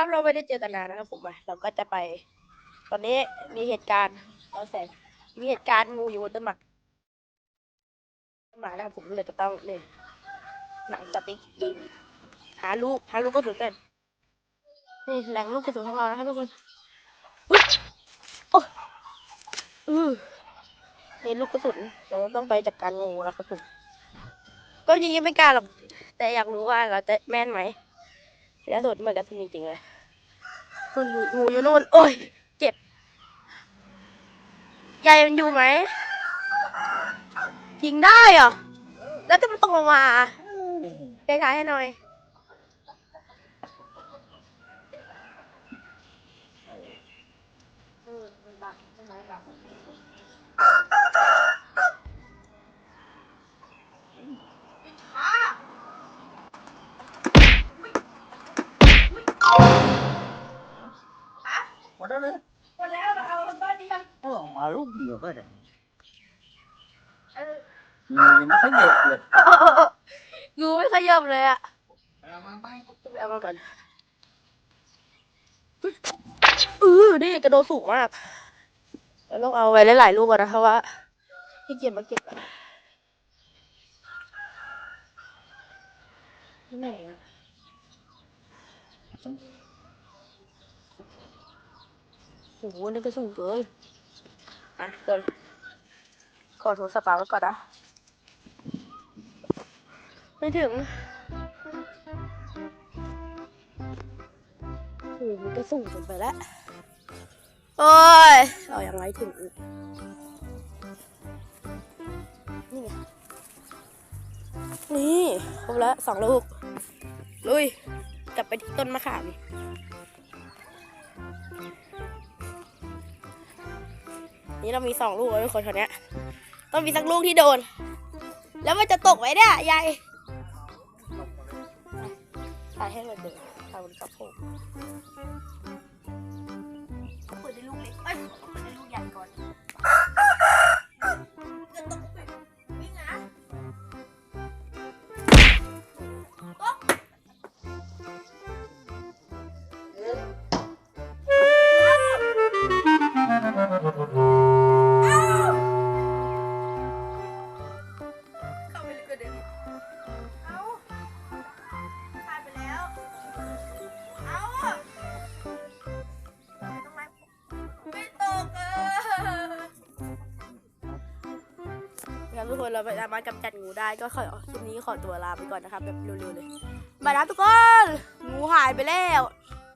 ครับเราไม่ได้เจอกันนานนะครับผมมาเราก็จะไป ตอนนี้มีเหตุการณ์เราแสงมีเหตุการณ์งูอยู่บนต้นหมากต้นหมากนะครับผมเลยจะต้องเนี่ยหนังสติ๊กยิงหาลูกหาลูกกระสุนกันนี่แหล่งลูกกระสุนของเรานะครับทุกคนอุ๊ยโอ้อือนี่ลูกกระสุนเราต้องไปจัดการงูแล้วกระสุนก็ยิงยังไม่กล้าหรอกแต่อยากรู้ว่าเราจะแม่นไหมแล้วสุดเหมือนกันจริงๆเลย คุณงูอยู่นู่นโอ้ย เจ็บ ยายมันอยู่ไหมยิงได้เหรอ แล้วจะมันตกลงมาคล้ายๆให้หน่อยมันบักใช่ไหมบัก กันเออมาลูกเดียวก็ได้มือยังไม่ค่อยเหยียบเลยงูไม่ขยับเลยอะเอามาไปเอามาก่อนเออนี่กระโดดสูงมากเราต้องเอาไว้หลายๆลูกก่อนนะเพราะว่าที่เกียจมาเก็บอะไหนอะโอ้โหนี่ก็สูงเกิน อะเกินขอโทรศัพท์ปาไว้ก่อนนะ ไม่ถึงโอ้โหมันก็สูงเกินไปแล้ว โอ้ยเรายังไงถึงอีกนี่ไง นี่ครบแล้วสองลูก ลุย กลับไปที่ต้นมะขาม นี่เรามีสองลูกแล้วทุกคนคนนี้ต้องมีสักลูกที่โดน แล้วมันจะตกไหมเนี่ยยายถ่ายให้มันดูถ่ายบนกระโปงเปิดได้ลูกเล็กเอ้ยเปิดได้ลูกใหญ่ก่อน ทุกคนเราไปสามารถกำจัดงูได้ก็ขอคลิปนี้ขอตัวลาไปก่อนนะครับแบบเร็วๆเลยบายนะทุกคนงูหายไปแล้ว